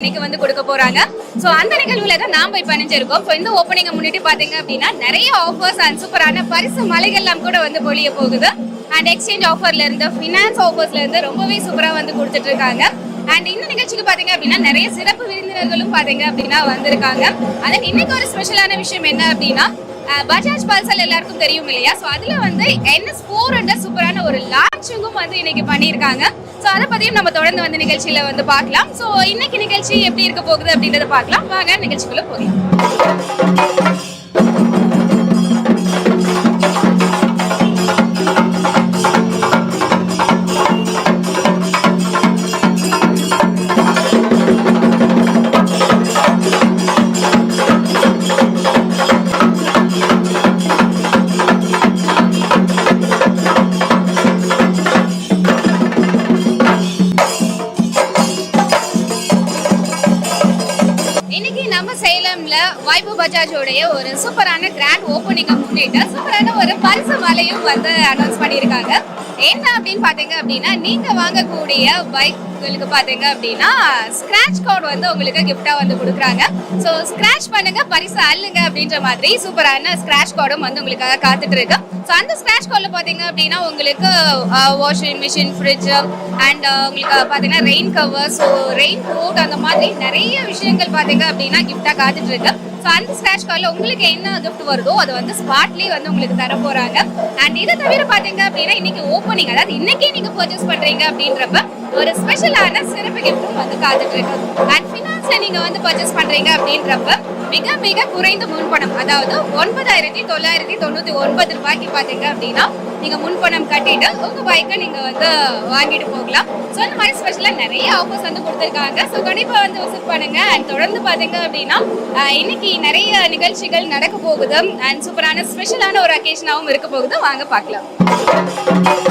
இன்னைக்கு வந்து கொடுக்க போறாங்க. ஸோ அந்த நிகழ்வுல தான் நாம் போய் பணிஞ்சிருக்கோம் ஸோ இந்த ஓப்பனிங்கை முன்னிட்டு பாத்தீங்க அப்படின்னா நிறைய ஆஃபர்ஸ் அண்ட் சூப்பரான பரிசு மலைகள்லாம் கூட வந்து பொழிய போகுது. அண்ட் எக்ஸ்சேஞ்ச் ஆஃபர்ல இருந்து ஃபினான்ஸ் ஆஃபர்ஸ்ல இருந்து ரொம்பவே சூப்பரா வந்து கொடுத்துட்டு இருக்காங்க. அண்ட் இந்த நிகழ்ச்சிக்கு பாத்தீங்க அப்படின்னா நிறைய சிறப்பு விருந்தினர்களும் பாத்தீங்க அப்படின்னா வந்திருக்காங்க. அதுக்கு இன்னைக்கு ஒரு ஸ்பெஷலான விஷயம் என்ன அப்படின்னா பஜாஜ் பல்சல் எல்லாருக்கும் தெரியும் இல்லையா? ஸோ அதுல வந்து என்எஸ் ஃபோர் ஹண்ட்ரட் சூப்பரான ஒரு லான்ச்சிங்கும் வந்து இன்னைக்கு பண்ணியிருக்காங்க. ஸோ அதை பற்றியும் நம்ம தொடர்ந்து வந்து நிகழ்ச்சியில் வந்து பார்க்கலாம். ஸோ இன்னைக்கு நிகழ்ச்சி எப்படி இருக்க போகுது அப்படின்றத பார்க்கலாம். வாங்க நிகழ்ச்சிக்குள்ளே போகலாம். சூப்பரான கிராண்ட் ஓப்பனிங்கை முன்னிட்டு சூப்பரான ஒரு பரிசு மலையும் வந்து அனௌன்ஸ் பண்ணியிருக்காங்க. என்ன அப்படின்னு பாத்தீங்க அப்படின்னா நீங்க வாங்கக்கூடிய பைக்குகளுக்கு பாத்தீங்க அப்படின்னா ஸ்க்ராட்ச் கார்டு வந்து உங்களுக்கு கிஃப்டா வந்து கொடுக்குறாங்க. ஸோ ஸ்க்ராட்ச் பண்ணுங்க பரிசு அள்ளுங்க அப்படின்ற மாதிரி சூப்பரான ஸ்கிராட்ச் கார்டும் வந்து உங்களுக்காக காத்துட்டு இருக்கு ஸோ அந்த ஸ்க்ராட்ச் கார்டில் பார்த்தீங்க அப்படின்னா உங்களுக்கு வாஷிங் மிஷின் ஃப்ரிட்ஜ் அண்ட் உங்களுக்கு பார்த்தீங்கன்னா rain cover so rain coat அந்த மாதிரி நிறைய விஷயங்கள் பார்த்தீங்க அப்படின்னா கிஃப்டாக காத்துட்டு இருக்கு ஸோ அந்த ஸ்கிராட்ச் கார்டில் உங்களுக்கு என்ன கிஃப்ட் வருதோ அதை வந்து ஸ்பாட்லேயே வந்து உங்களுக்கு தர போகிறாங்க அண்ட் இதை தவிர பார்த்தீங்க அப்படின்னா இன்னைக்கு ஓப்பனிங் அதாவது இன்னைக்கே நீங்கள் பர்ச்சேஸ் பண்ணுறீங்க அப்படின்றப்ப ஒரு ஸ்பெஷலான சிறப்பு கிஃப்ட்டும் வந்து காத்துட்டு இருக்கு. அண்ட் ஃபினான்ஸில் நீங்கள் வந்து பர்ச்சேஸ் பண்ணுறீங்க அப்படின்றப்ப மிக மிக குறைந்த முன்பணம். அதாவது ஒன்பதாயிரத்தி தொள்ளாயிரத்தி தொண்ணூத்தி ஒன்பது ரூபாய்க்கு பாத்தீங்க அப்படின்னா நீங்க முன்பணம் கட்டிட்டு உங்க பைக்கை நீங்க வந்து வாங்கிட்டு போகலாம். ஸோ இந்த மாதிரி ஸ்பெஷலா நிறைய ஆஃபர்ஸ் வந்து கொடுத்துருக்காங்க. ஸோ கண்டிப்பா வந்து விசிட் பண்ணுங்க. அண்ட் தொடர்ந்து பாத்தீங்க அப்படின்னா இன்னைக்கு நிறைய நிகழ்ச்சிகள் நடக்க போகுது. அண்ட் சூப்பரான ஸ்பெஷலான ஒரு அக்கேஷனாகவும் இருக்க போகுது. வாங்க பார்க்கலாம்.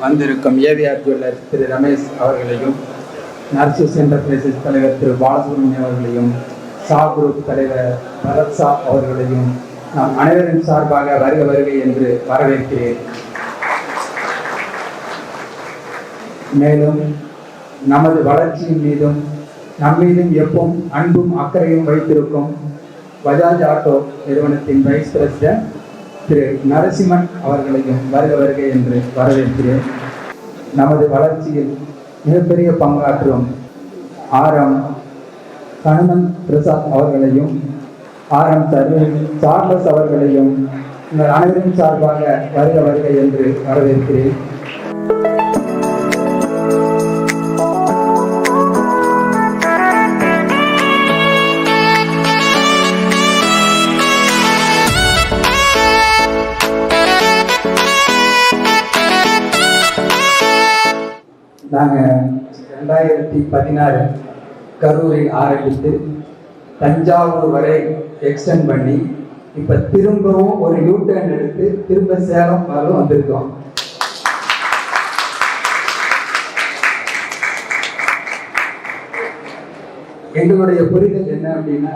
வந்திருக்கும் ஏவிஆர் ஜுவல்லர் திரு ரமேஷ் அவர்களையும் நர்சஸ் என்டர்பிரைசஸ் தலைவர் திரு பாலசுப்ரமணியம் அவர்களையும் சா குரூப் தலைவர் பரத் சா அவர்களையும் நாம் அனைவரின் சார்பாக வருக வருகை என்று வரவேற்கிறேன். மேலும் நமது வளர்ச்சியின் மீதும் நம்மீதும் எப்பவும் அன்பும் அக்கறையும் வைத்திருக்கும் பஜாஜ் ஆட்டோ நிறுவனத்தின் வைஸ் பிரசிடென்ட் திரு நரசிம்மன் அவர்களையும் வருக வருக என்று வரவேற்கிறேன். நமது வளர்ச்சியில் மிகப்பெரிய பங்காற்றும் ஆரம் ஹனுமன் பிரசாத் அவர்களையும் ஆரம் சர்வீன் சார்லஸ் அவர்களையும் உங்கள் அனைவரின் சார்பாக வருக வருக என்று வரவேற்கிறேன். நாங்கள் ரெண்டாயிரத்தி பதினாறு கரூரில் ஆரம்பித்து தஞ்சாவூர் வரை எக்ஸ்டெண்ட் பண்ணி இப்போ திரும்பவும் ஒரு யூ டர்ன் எடுத்து திரும்ப சேலம் வரலும் வந்திருக்கோம். எங்களுடைய புரிதல் என்ன அப்படின்னா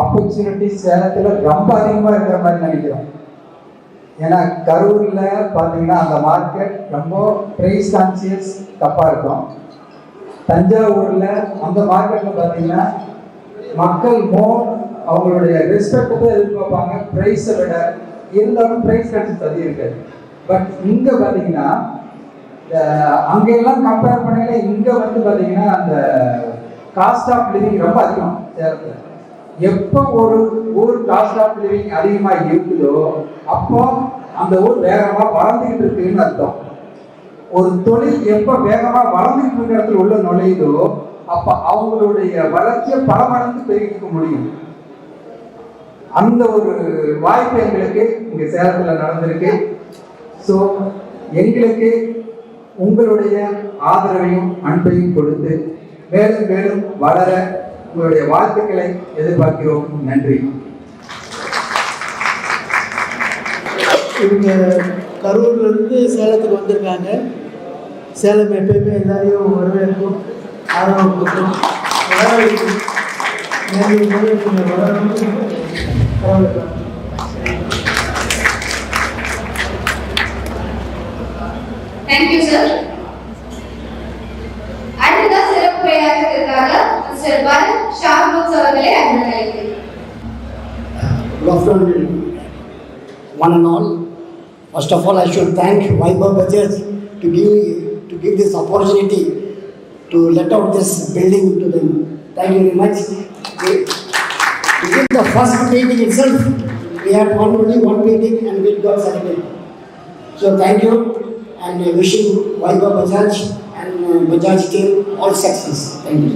ஆப்பர்ச்சுனிட்டி சேலத்தில் ரொம்ப அதிகமாக இருக்கிற மாதிரி நினைக்கிறோம். ஏன்னா கரூரில் பார்த்தீங்கன்னா அந்த மார்க்கெட் ரொம்ப ப்ரைஸ் கான்சியஸ் தப்பாக இருக்கும். தஞ்சாவூரில் அந்த மார்க்கெட்டில் பார்த்தீங்கன்னா மக்கள் மோர் அவங்களுடைய ரெஸ்பெக்ட் தான் எதிர்பார்ப்பாங்க ப்ரைஸை விட இருந்தாலும் ப்ரைஸ் கிடைச்சது அதிகம் இருக்காது. பட் இங்கே பார்த்தீங்கன்னா அங்கெல்லாம் கம்பேர் பண்ணல இங்கே வந்து பார்த்தீங்கன்னா அந்த காஸ்ட் ஆஃப் லிவிங் ரொம்ப அதிகம். சேலத்தில் எப்போ ஒரு ஊர் காஸ்ட் ஆஃப் லிவிங் அதிகமாக இருக்குதோ அப்போ அந்த ஊர் வேகமாக வளர்ந்துக்கிட்டு இருக்குன்னு அர்த்தம். ஒரு தொழில் எப்ப வேகமா வளர்ந்துட்டு இருக்கிற இடத்துல உள்ள நுழையுதோ அப்ப அவங்களுடைய வளர்ச்சியை பல மடங்கு பெருகிக்க முடியும். அந்த ஒரு வாய்ப்பு எங்களுக்கு இங்க சேலத்துல நடந்திருக்கு. ஸோ எங்களுக்கு உங்களுடைய ஆதரவையும் அன்பையும் கொடுத்து மேலும் மேலும் வளர உங்களுடைய வாழ்த்துக்களை எதிர்பார்க்கிறோம். நன்றி. இவங்க கரூர்ல இருந்து சேலத்துக்கு வந்திருக்காங்க. சேலம் எப்பயுமே எல்லாரையும் வரவேற்கும் ஆதரவு கொடுக்கும். தேங்க்யூ சார் அடுத்ததா சிறப்பு உரையாற்றுவதற்காக மிஸ்டர் பரத் ஷார்லோஸ் அவர்களை அன்புடன் அழைக்கிறேன் Good afternoon, one and all. First of all, I should thank Vaibhav Bajaj to give, to give this opportunity to let out this building to them. Thank you very much. We- Within the first meeting itself, we had one only one meeting and we got selected. So thank you and wishing Vaibhav Bajaj and uh, Bajaj team all success. Thank you.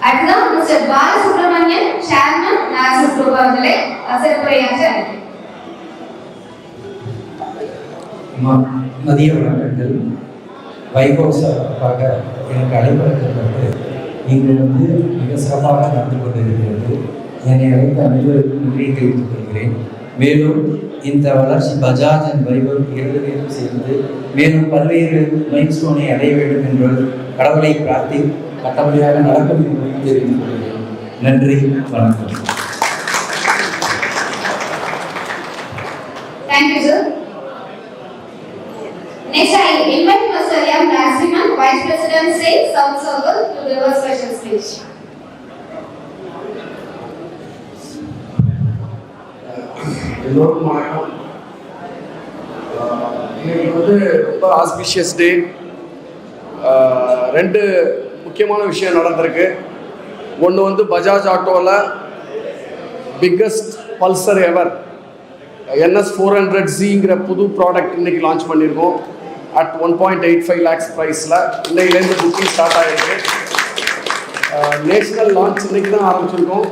அடுத்ததான் mister Balasubramanian chairman Nasar group அவர்களை சிறப்பு மதிய வணக்கங்கள் வைபவ் எனக்கு அழைப்பதற்கு இங்கு வந்து மிக சிறப்பாக நடந்து கொண்டிருக்கிறது என்னை அழைத்த அனைவருக்கும் நன்றி தெரிவித்துக் கொள்கிறேன் மேலும் இந்த வளர்ச்சி பஜாஜ் அண்ட் வைபவ் இரண்டு பேரும் சேர்ந்து மேலும் பல்வேறு மைல்ஸ்டோனை அடைய வேண்டும் என்று கடவுளை பிரார்த்தி கட்டப்படியாக நடக்கும் என்று தெரிவித்துக் கொள்கிறேன் நன்றி வணக்கம் Thank you, sir. Next, I invite Mr. M. Narasimhan, Vice President, Sales, South Circle, to deliver special speech. எல்லோருக்கும் வணக்கம் ஆஹ் இன்னைக்கு வந்து ரொம்ப ஆஸ்பிஷியஸ் டே ரெண்டு முக்கியமான விஷயம் நடந்திருக்கு ஒன்று வந்து பஜாஜ் ஆட்டோவில் biggest Pulsar ever NS four hundred ஜிங்கிற புது ப்ராடக்ட் இன்னைக்கு லான்ச் பண்ணியிருக்கோம் at one point eight five lakhs ப்ரைஸில் இன்னையிலேருந்து புக்கிங் ஸ்டார்ட் ஆகிருக்கு நேஷனல் லான்ச் இன்னைக்கு தான் ஆரம்பிச்சிருக்கோம்.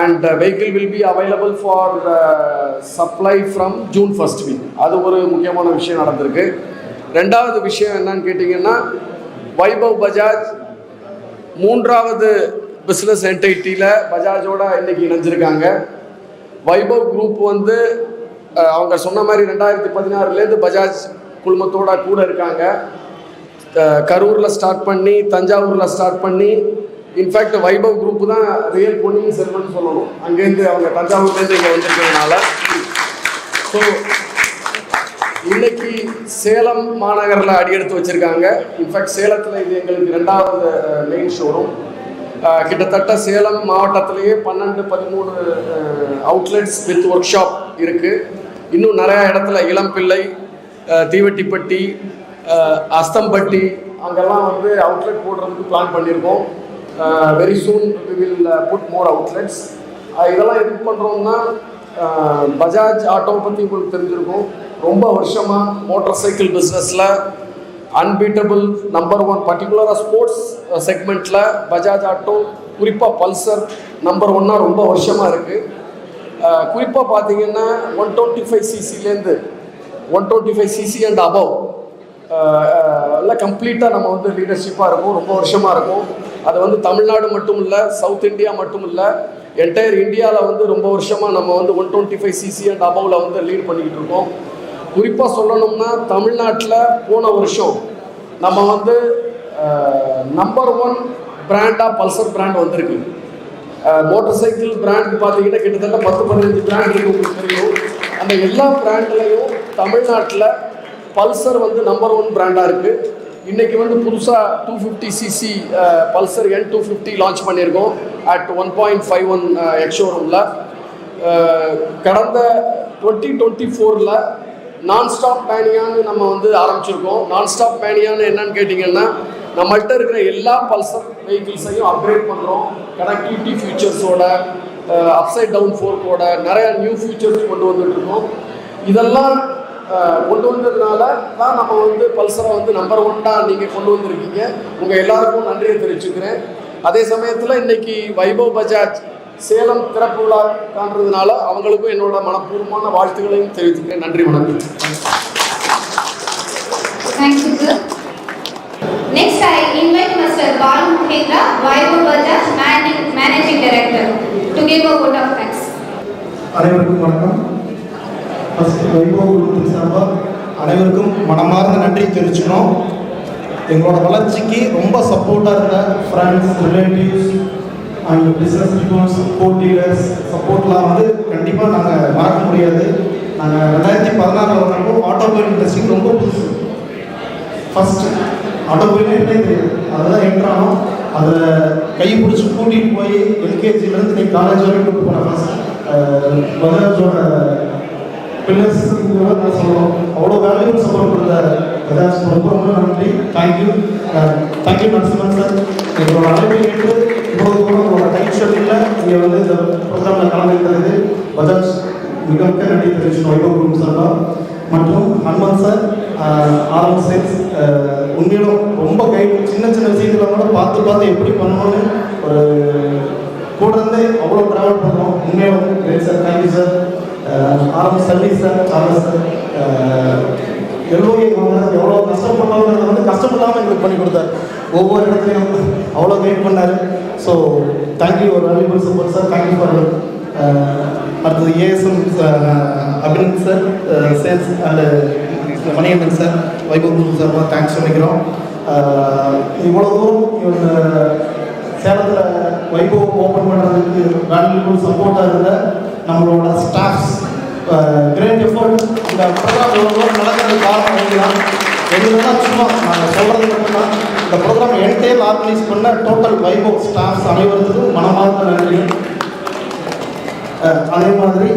And vehicle will be available for supply from June first week அது ஒரு முக்கியமான விஷயம் நடந்திருக்கு. ரெண்டாவது விஷயம் என்னன்னு கேட்டிங்கன்னா வைபவ் பஜாஜ் மூன்றாவது பிஸ்னஸ் என்டைட்டியில் பஜாஜோட இன்னைக்கு இணைஞ்சிருக்காங்க. வைபவ் குரூப் வந்து அவங்க சொன்ன மாதிரி ரெண்டாயிரத்தி பதினாறுலேருந்து பஜாஜ் குழுமத்தோட கூட இருக்காங்க. கரூரில் ஸ்டார்ட் பண்ணி தஞ்சாவூரில் ஸ்டார்ட் பண்ணி இன்ஃபேக்ட் வைபவ் குரூப் தான் ரியல் பொன்னியின் செல்வன் சொல்லணும். அங்கேருந்து அவங்க தஞ்சாவூர்லேருந்து இங்கே வந்திருக்கிறதுனால. ஸோ இன்னைக்கு சேலம் மாநகரில் அடியெடுத்து வச்சிருக்காங்க. இன்ஃபேக்ட் சேலத்தில் இது எங்களுக்கு ரெண்டாவது மெயின் ஷோரூம் கிட்டத்தட்ட சேலம் மாவட்டத்திலேயே பன்னெண்டு பதிமூணு அவுட்லெட்ஸ் வித் ஒர்க் ஷாப் இருக்குது இன்னும் நிறையா இடத்துல இளம்பிள்ளை தீவெட்டிப்பட்டி தீவட்டிப்பட்டி அஸ்தம்பட்டி அங்கெல்லாம் வந்து அவுட்லெட் போடுறதுக்கு பிளான் பண்ணியிருக்கோம் very soon we will put more outlets இதெல்லாம் எதுக்கு பண்ணுறோம்னா பஜாஜ் ஆட்டோ பற்றி உங்களுக்கு தெரிஞ்சிருக்கும். ரொம்ப வருஷமாக மோட்டார் சைக்கிள் பிஸ்னஸில் அன்பீட்டபிள் நம்பர் ஒன் பர்டிகுலராக ஸ்போர்ட்ஸ் செக்மெண்ட்டில் பஜாஜ் ஆட்டோ குறிப்பாக பல்சர் நம்பர் ஒன்னாக ரொம்ப வருஷமாக இருக்குது குறிப்பாக பார்த்தீங்கன்னா one twenty five சிசிலேருந்து one twenty five CC and above எல்லாம் கம்ப்ளீட்டாக நம்ம வந்து லீடர்ஷிப்பாக இருக்கும். ரொம்ப வருஷமாக இருக்கும். அது வந்து தமிழ்நாடு மட்டும் இல்லை சவுத் இந்தியா மட்டும் இல்லை என்டையர் இந்தியாவில் வந்து ரொம்ப வருஷமாக நம்ம வந்து one twenty five CC and அபவில் வந்து லீட் பண்ணிக்கிட்டு இருக்கோம். குறிப்பாக சொல்லணும்னா தமிழ்நாட்டில் போன வருஷம் நம்ம வந்து நம்பர் ஒன் பிராண்டாக பல்சர் பிராண்ட் வந்திருக்கு. மோட்டார் சைக்கிள் பிராண்ட் பார்த்தீங்கன்னா கிட்டத்தட்ட பத்து பதினஞ்சு பிராண்ட் இருக்கு உங்களுக்கு தெரியும். அந்த எல்லா பிராண்ட்லேயும் தமிழ்நாட்டில் பல்சர் வந்து நம்பர் ஒன் பிராண்டாக இருக்குது இன்றைக்கி வந்து புதுசாக two fifty CC Pulsar N two fifty launch பண்ணியிருக்கோம். At one point five one எக்ஷோரூமில் கடந்த டுவெண்ட்டி டுவெண்ட்டி ஃபோரில் நான் ஸ்டாப் மேனியான்னு நம்ம வந்து ஆரம்பிச்சிருக்கோம். நான் ஸ்டாப் மேனியான்னு என்னன்னு கேட்டிங்கன்னா நம்மள்கிட்ட இருக்கிற எல்லா பல்சர் வெஹிக்கிள்ஸையும் அப்கிரேட் பண்ணுறோம் கனெக்டிவிட்டி ஃபீச்சர்ஸோட அப்சைட் டவுன் ஃபோர்க்கோட நிறைய நியூ ஃபியூச்சர்ஸ் கொண்டு வந்துட்டுருக்கோம். இதெல்லாம் கொண்டு வந்ததுனால தான் நம்ம வந்து பல்சரை வந்து நம்பர் ஒன்னாக நீங்கள் கொண்டு வந்திருக்கீங்க. உங்கள் எல்லாருக்கும் நன்றியை தெரிவிச்சுக்கிறேன். அதே சமயத்தில் இன்னைக்கு வைபவ் பஜாஜ் சேலம் திறப்பு விழா காண்றதுனால அவங்களுக்கும் என்னோட மனப்பூர்வமான வாழ்த்துக்களையும் தெரிவித்துக்கிறேன் நன்றி வணக்கம் Thank you, sir. Next, I invite Mr. Balu Muhendra, Vaibhav Bajaj, Managing Managing Director, to give a vote of thanks. அனைவருக்கும் வணக்கம் வைபவ் சார்பாக அனைவருக்கும் மனமார்ந்த நன்றி தெரிவிச்சுக்கிறோம் எங்களோட வளர்ச்சிக்கு ரொம்ப சப்போர்ட்டாக இருந்த friends relatives and business peoples co dealers சப்போர்ட்லாம் வந்து கண்டிப்பாக நாங்கள் மறக்க முடியாது. நாங்கள் ரெண்டாயிரத்தி பதினாறில் வரப்போ ஆட்டோமொபைல் இண்டஸ்ட்ரி ரொம்ப புதுசு. ஃபஸ்ட்டு ஆட்டோமொபைலே தெரியாது. அதுதான் என்ட்ரானோம் அதை கை பிடிச்சி கூட்டிகிட்டு போய் எல்கேஜிலேருந்து நீ காலேஜ் வரைக்கும் கூப்பிட்டு போன ஃபஸ்ட் பஜாஜோட பில்லர்ஸ் நான் சொல்லுவோம் அவ்வளோ வேல்யூபிள் சப்போர்ட் கொடுத்த பஜாஜ் ரொம்ப ரொம்ப நன்றி. தேங்க்யூ தேங்க்யூ நரசிம்மன் சார் எங்களோட அழைப்பை கேட்டு இவ்வளோ இங்கே வந்து இந்த ப்ரோக்ராமில் கலந்துக்கிறது பஜாஜ் மிக மிக நன்றி தெரிவிச்சுக்கணும் வைபவ் குரூப் சார்பாக மற்றும் ஹனுமன் சார் ஆரம் சேல்ஸ் உண்மையிலும் ரொம்ப கைட் சின்ன சின்ன விஷயத்தில் கூட பார்த்து பார்த்து எப்படி பண்ணணும்னு ஒரு கூட இருந்தே அவ்வளோ ட்ராவல் பண்ணுறோம் உண்மையிலும் great sir thank you sir Aram service sir Charles sir எல்லோரும் எவ்வளோ கஷ்டப்பட்டாங்கிறத வந்து கஷ்டப்படாமல் எங்களுக்கு பண்ணி கொடுத்தாரு. ஒவ்வொரு இடத்துலையும் அவ்வளோ கைட் பண்ணார். ஸோ தேங்க்யூ ஒரு valuable support sir thank you for அடுத்தது ASM Abhinand sir sales and Manikandan sir Vaibhav Guru sir thanks சொல்லிக்கிறோம். Uh, இவ்வளோ தூரம் இந்த சேலத்தில் வைபவ் ஓப்பன் பண்ணுறதுக்கு வேல்யூபிள் சப்போர்ட்டாக இருந்த நம்மளோட ஸ்டாஃப்ஸ் கிரேட் எஃபர்ட் இந்த நடக்கிறது இவ்வளோ தூரம் நடக்கிறதுக்கு காரணம் எங்கதான் சும்மா நாங்கள் சொல்கிறது மட்டும்தான். இந்த ப்ரோக்ராம் என்டையர் ஆர்கனைஸ் பண்ண டோட்டல் வைபோ ஸ்டாஃப்ஸ் அனைவருக்கும் மனமார்ந்த நன்றி அதே மாதிரி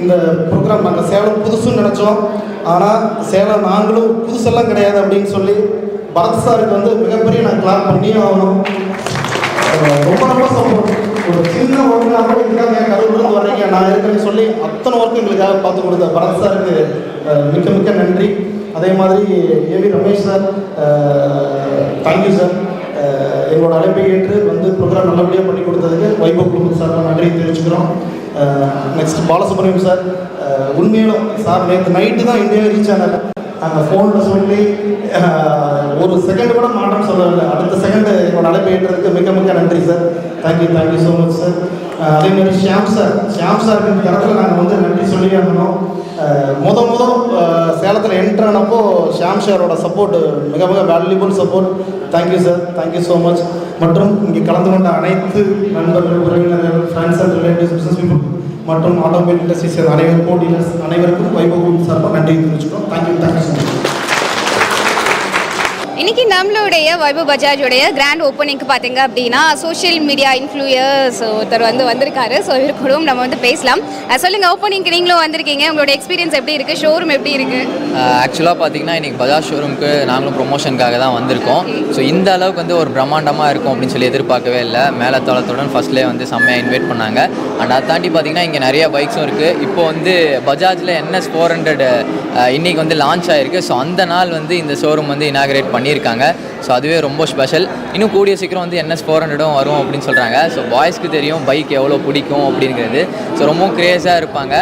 இந்த ப்ரோக்ராம் நாங்கள் சேலம் புதுசுன்னு நினச்சோம். ஆனால் சேலம் நாங்களும் புதுசெல்லாம் கிடையாது அப்படின்னு சொல்லி பரத் சாருக்கு வந்து மிகப்பெரிய நான் கிளாப் பண்ணியே ஆகணும். ரொம்ப ரொம்ப சப்போர்ட் ஒரு சின்ன ஒர்க்னா கூட இதுக்காக என் கருவிலிருந்து வர்றீங்க? நான் இருக்கேன்னு சொல்லி அத்தனை ஒர்க்கு எங்களுக்காக பார்த்து கொடுத்த பரத் சாருக்கு மிக்க மிக்க நன்றி. அதே மாதிரி AV Ramesh sir thank you sir எங்களோட அழைப்பை ஏற்று வந்து ப்ரோக்ராம் நல்லபடியாக பண்ணி கொடுத்ததுக்கு வைபவ் குழுமம் சார் நன்றி தெரிவிச்சுக்கிறோம். நெக்ஸ்ட் பாலசுப்ரமணியம் சார் உண்மையிலும் சார் நேற்று நைட்டு தான் இந்தியாவில் ரீச் ஆனார் அந்த ஃபோனில் சொல்லி ஒரு செகண்ட் கூட மாற்றம் சொல்லவில்லை. அடுத்த செகண்ட் என்னோட அழைப்பு ஏற்றதுக்கு மிக மிக நன்றி sir thank you thank you so much sir அதே மாதிரி ஷியாம் சார் ஷியாம் சாருக்கு இந்த இடத்துல நாங்கள் வந்து நன்றி சொல்லி ஆகணும் முத முத சேலத்தில் என்ட்ரு ஆனப்போ ஷியாம் சாரோட சப்போர்ட் மிக மிக valuable support thank you sir thank you so much மற்றும் இங்கே கலந்து கொண்ட அனைத்து நண்பர்கள் உறவினர்கள் friends and relatives business people மற்றும் ஆட்டோமொபைல் இண்டஸ்ட்ரீஸ் அனைவருக்கும் டீலர்ஸ் அனைவருக்கும் வைபவம் சார்பாக நன்றி தெரிவிச்சுக்கிறோம். தேங்க்யூ தேங்க்யூ நம்மளுடைய வைபவ் பஜாஜோடைய கிராண்ட் ஓப்பனிங்க்கு பார்த்தீங்க அப்படின்னா சோஷியல் மீடியா இன்ஃப்ளூயர்ஸ் ஒருத்தர் வந்து வந்திருக்காரு. ஸோ இவர் கூடவும் நம்ம வந்து பேசலாம். சொல்லுங்கள் ஓப்பனிங்க்கு நீங்களும் வந்திருக்கீங்க. உங்களோட எக்ஸ்பீரியன்ஸ் எப்படி இருக்குது ஷோரூம் எப்படி இருக்குது ஆக்சுவலாக பார்த்தீங்கன்னா இன்றைக்கி பஜாஜ் ஷோரூமுக்கு நாங்களும் ப்ரொமோஷனுக்காக தான் வந்திருக்கோம். ஸோ இந்த அளவுக்கு வந்து ஒரு பிரம்மாண்டமாக இருக்கும் அப்படின்னு சொல்லி எதிர்பார்க்கவே இல்லை. மேலே தளத்துடன் ஃபஸ்ட்லேயே வந்து செம்மையாக இன்வைட் பண்ணாங்க. அண்ட் அதை தாண்டி பார்த்தீங்கன்னா இங்கே நிறைய பைக்ஸும் இருக்குது இப்போ வந்து பஜாஜில் என்எஸ் ஃபோர் ஹண்ட்ரட் இன்றைக்கி வந்து லான்ச் ஆயிருக்கு. ஸோ அந்த நாள் வந்து இந்த ஷோரூம் வந்து இனாகிரேட் பண்ணியிருக்காங்க. ஸோ அதுவே ரொம்ப ஸ்பெஷல் இன்னும் கூடிய சீக்கிரம் வந்து என்எஸ் ஃபோர் ஹண்ட்ரடும் வரும் அப்படின்னு சொல்கிறாங்க ஸோ பாய்ஸ்க்கு தெரியும் பைக் எவ்வளோ பிடிக்கும் அப்படிங்கிறது. ஸோ ரொம்பவும் க்ரேஸாக இருப்பாங்க.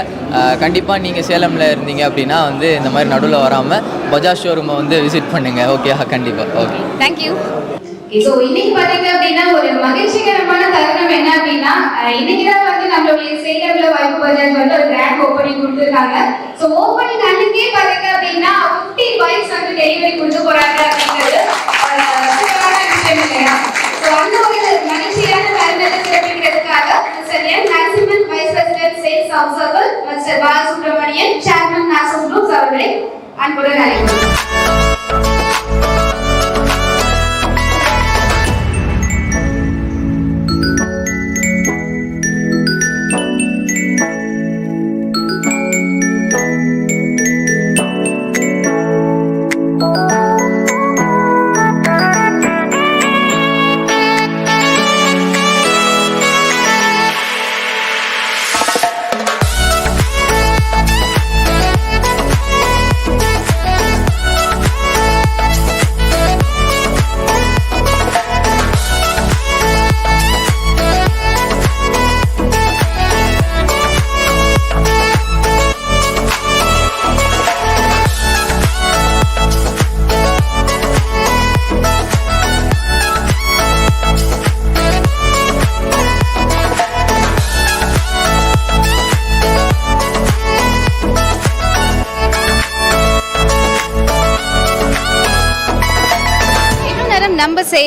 கண்டிப்பாக நீங்கள் சேலமில் இருந்தீங்க அப்படின்னா வந்து இந்த மாதிரி நடுவில் வராமல் பஜாஜ் ஷோரூமை வந்து விசிட் பண்ணுங்கள் ஓகே கண்டிப்பாக ஓகே தேங்க்யூ ஸோ இன்னைக்கு பாத்தீங்க அப்படின்னா ஒரு மகிழ்ச்சிகரமான தருணம் என்ன அப்படின்னா இன்னைக்கு தான் வந்து நம்மளுடைய சேலம்ல வாய்ப்பு பஜாஜ் வந்து ஒரு கிராண்ட் ஓப்பனிங் கொடுத்துருக்காங்க. ஸோ ஓப்பனிங் அன்னைக்கே பாத்தீங்க அப்படின்னா ஃபிஃப்டி பைக்ஸ் வந்து டெலிவரி கொடுத்து போறாங்க அப்படிங்கிறது விஷயம் இல்லையா? ஸோ அந்த ஒரு மகிழ்ச்சியான தருணத்தை சிறப்பிக்கிறதுக்காக mister M maximum vice president sales observer mister Balasubramanian chairman நாசம் குரூப்ஸ் அவர்களை அன்புடன் அழைக்கிறோம்.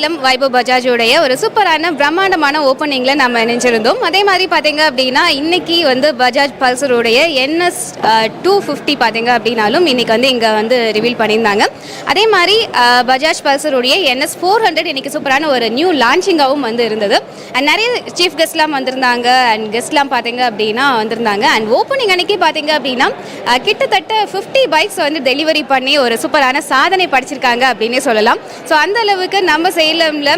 சேலம் வைபவ் பஜாஜோடைய ஒரு சூப்பரான பிரம்மாண்டமான ஓப்பனிங்கில் நம்ம நினைஞ்சிருந்தோம் அதே மாதிரி பார்த்தீங்க அப்படின்னா இன்னைக்கு வந்து பஜாஜ் பல்சருடைய என்எஸ் டூ ஃபிஃப்டி பார்த்தீங்க அப்படின்னாலும் இன்னைக்கு வந்து இங்கே வந்து ரிவீல் பண்ணியிருந்தாங்க. அதே மாதிரி பஜாஜ் பல்சருடைய என்எஸ் ஃபோர் ஹண்ட்ரட் இன்னைக்கு சூப்பரான ஒரு நியூ லான்ச்சிங்காகவும் வந்து இருந்தது. அண்ட் நிறைய சீஃப் கெஸ்ட்லாம் வந்திருந்தாங்க. அண்ட் கெஸ்ட்லாம் பார்த்தீங்க அப்படின்னா வந்திருந்தாங்க. அண்ட் ஓப்பனிங் அன்னைக்கு பார்த்தீங்க அப்படின்னா கிட்டத்தட்ட ஃபிஃப்டி பைக்ஸ் வந்து டெலிவரி பண்ணி ஒரு சூப்பரான சாதனை படிச்சிருக்காங்க அப்படின்னே சொல்லலாம். ஸோ அந்த அளவுக்கு நம்ம சேலம்ல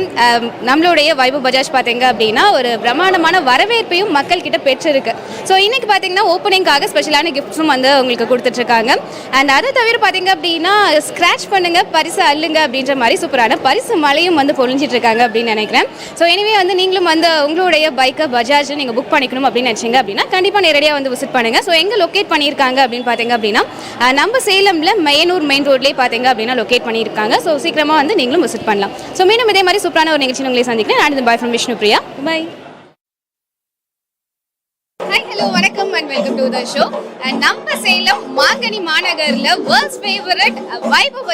நம்மளுடைய வைபு பஜாஜ் பார்த்தீங்க அப்படின்னா ஒரு பிரம்மாண்டமான வரவேற்பையும் மக்கள் கிட்ட பெற்றிருக்கு. ஸோ இன்னைக்கு பார்த்தீங்கன்னா ஓப்பனிங்காக ஸ்பெஷலான கிஃப்ட்ஸும் வந்து உங்களுக்கு கொடுத்துட்ருக்காங்க. அண்ட் அதை தவிர பார்த்தீங்க அப்படின்னா ஸ்க்ராட்ச் பண்ணுங்க பரிசு அள்ளுங்க அப்படின்ற மாதிரி சூப்பரான பரிசு மலையும் வந்து பொழிஞ்சிட்டு இருக்காங்க அப்படின்னு நினைக்கிறேன். ஸோ எனிவே வந்து நீங்களும் வந்து உங்களுடைய பைக்கை பஜாஜ் நீங்கள் புக் பண்ணிக்கணும் அப்படின்னு நினச்சிங்க அப்படின்னா கண்டிப்பாக நேரடியாக வந்து விசிட் பண்ணுங்க. ஸோ எங்கே லொக்கேட் பண்ணியிருக்காங்க அப்படின்னு பார்த்தீங்க அப்படின்னா நம்ம சேலமில் மெயனூர் மெயின் ரோட்லேயே பார்த்தீங்க அப்படின்னா லொக்கேட் பண்ணியிருக்காங்க. ஸோ சீக்கிரமாக வந்து நீங்களும் விசிட் பண்ணலாம். ஸோ மீண்டும் இதே மாதிரி சூப்பரான ஒரு நிகழ்ச்சி உங்களை சந்திக்கிறேன். நான் bye from Vishnu Priya. Bye hi hello வணக்கம் and welcome to the show நம்ம சேலம் மாங்கனி மாநகரில் வேர்ல்ட்ஸ் ஃபேவரட் வைபவ்